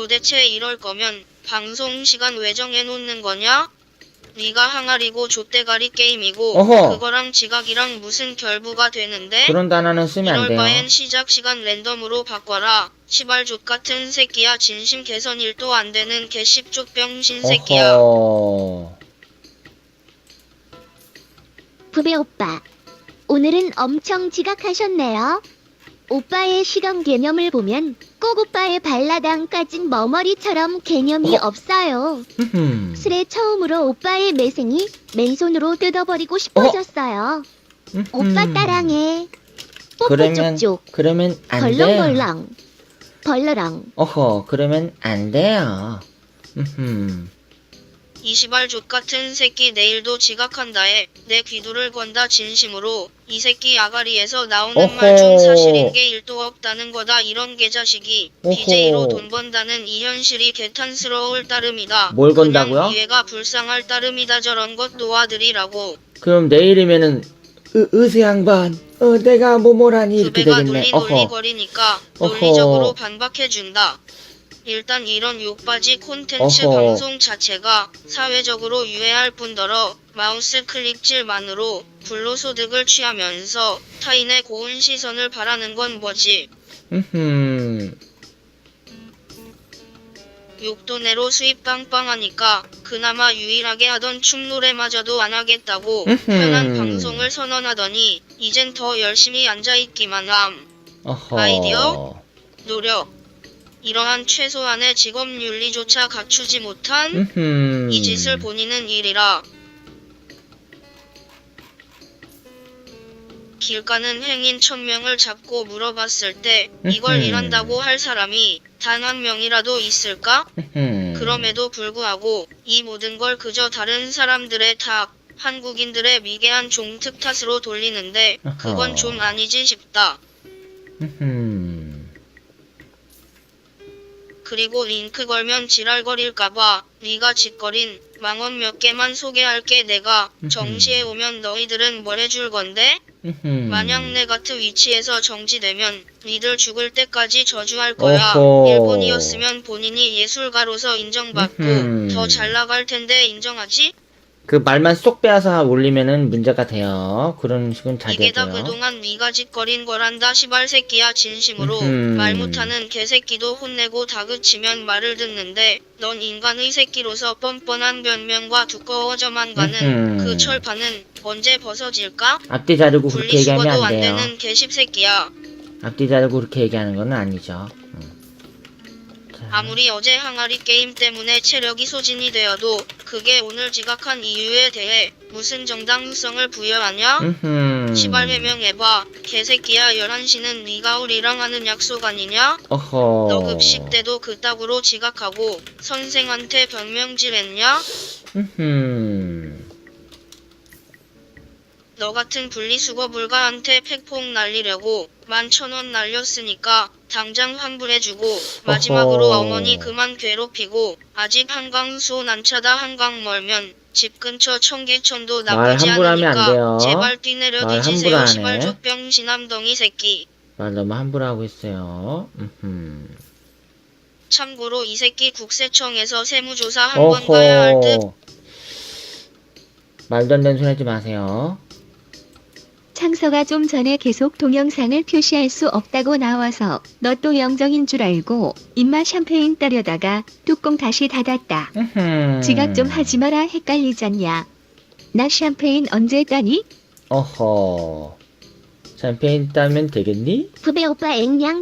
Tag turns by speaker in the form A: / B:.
A: 도대체 이럴 거면 방송 시간 왜 정해놓는 거냐? 네가 항아리고 족대가리 게임이고
B: 어허.
A: 그거랑 지각이랑 무슨 결부가 되는데?
B: 그런 단어는 쓰면 안
A: 이럴
B: 돼요.
A: 바엔 시작 시간 랜덤으로 바꿔라. 시발 족 같은 새끼야 진심 개선 1도 안 되는 개씹족 병신 새끼야.
B: 어허.
C: 부배 오빠. 오늘은 엄청 지각하셨네요. 오빠의 시간 개념을 보면 꼭 오빠의 발라당까진 머머리처럼 개념이
B: 어?
C: 없어요.
B: 흠흠.
C: 슬에 처음으로 오빠의 매생이 맨손으로 뜯어버리고 싶어졌어요.
B: 흠흠.
C: 오빠 따랑해. 뽀뽀
B: 그러면
C: 쪽쪽.
B: 그러면 안 돼요.
C: 벌렁벌렁. 벌러랑.
B: 어허, 그러면 안 돼요. 흠흠.
A: 이 시발 족 같은 새끼 내일도 지각한다에 내 귀두를 건다 진심으로 이 새끼 아가리에서 나오는
B: 어허.
A: 말중 사실인 게 1도 없다는 거다 이런 개자식이
B: 어허.
A: BJ로 돈 번다는 이 현실이 개탄스러울 따름이다.
B: 뭘 건다고요?
A: 그냥 이해가 불쌍할 따름이다 저런 것 도와드리라고.
B: 그럼 내일이면은 으, 의세 양반, 어, 내가 뭐뭐라니 이렇게 되겠네.
A: 논리
B: 어허.
A: 논리거리니까
B: 어허.
A: 논리적으로 반박해준다. 일단 이런 욕바지 콘텐츠
B: 어허.
A: 방송 자체가 사회적으로 유해할 뿐더러 마우스 클릭질만으로 불로소득을 취하면서 타인의 고운 시선을 바라는 건 뭐지?
B: 흠흠.
A: 욕도내로 수입 빵빵하니까 그나마 유일하게 하던 춤노래마저도 안 하겠다고
B: 음흠.
A: 편한 방송을 선언하더니 이젠 더 열심히 앉아있기만 함.
B: 어허.
A: 아이디어? 노력. 이러한 최소한의 직업 윤리조차 갖추지 못한. 이 짓을 본인은 일이라. 길 가는 행인 천명을 잡고 물어봤을 때 이걸. 일한다고 할 사람이 단 한 명이라도 있을까? 그럼에도 불구하고 이 모든 걸 그저 다른 사람들의 탓, 한국인들의 미개한 종특 탓으로 돌리는데 그건. 좀 아니지 싶다. 그리고 링크 걸면 지랄거릴까봐 네가 짓거린 망원 몇 개만 소개할게 내가. 정시에 오면 너희들은 뭘 해줄 건데? 만약 내 같은 위치에서 정지되면 니들 죽을 때까지 저주할 거야.
B: 어허.
A: 일본이었으면 본인이 예술가로서 인정받고. 더 잘 나갈 텐데 인정하지?
B: 그 말만 쏙 빼앗아 올리면은 문제가 돼요. 그런 식은 잘
A: 이게 다
B: 되고요.
A: 그동안 네가 짓거린 거란다 시발 새끼야 진심으로
B: 음흠.
A: 말 못하는 개새끼도 혼내고 다그치면 말을 듣는데 넌 인간의 새끼로서 뻔뻔한 변명과 두꺼워져만 가는
B: 음흠.
A: 그 철판은 언제 벗어질까?
B: 앞뒤 자르고 그렇게 얘기하면
A: 분리수거도 안안
B: 돼요.
A: 되는 개십새끼야.
B: 앞뒤 자르고 그렇게 얘기하는 건 아니죠.
A: 아무리 어제 항아리 게임 때문에 체력이 소진이 되어도 그게 오늘 지각한 이유에 대해 무슨 정당성을 부여하냐? 시발 해명해봐. 개새끼야 11시는 네가 우리랑 하는 약속 아니냐?
B: 어허.
A: 너 급식 때도 그따구로 지각하고 선생한테 변명질했냐? 너 같은 분리수거 불가한테 팩폭 날리려고 만천원 날렸으니까 당장 환불해주고 마지막으로
B: 어허.
A: 어머니 그만 괴롭히고 아직 한강수 난차다 한강 멀면 집 근처 청계천도
B: 말
A: 나쁘지
B: 안.
A: 않으니까 제발
B: 말 함부로
A: 뒤지세요
B: 안 해.
A: 시발 족병 신암덩이 새끼
B: 말 너무 함부로 하고 있어요. 음흠.
A: 참고로 이 새끼 국세청에서 세무조사 한번 가야 할 듯.
B: 말도 안 되는 소리 하지 마세요.
D: 창서가 좀 전에 계속 동영상을 표시할 수 없다고 나와서 너 또 영정인 줄 알고 입맛 샴페인 따려다가 뚜껑 다시 닫았다. 지각 좀 하지 마라 헷갈리잖냐. 나 샴페인 언제 따니?
B: 어허. 샴페인 따면 되겠니?
C: 부배 오빠 앵냥.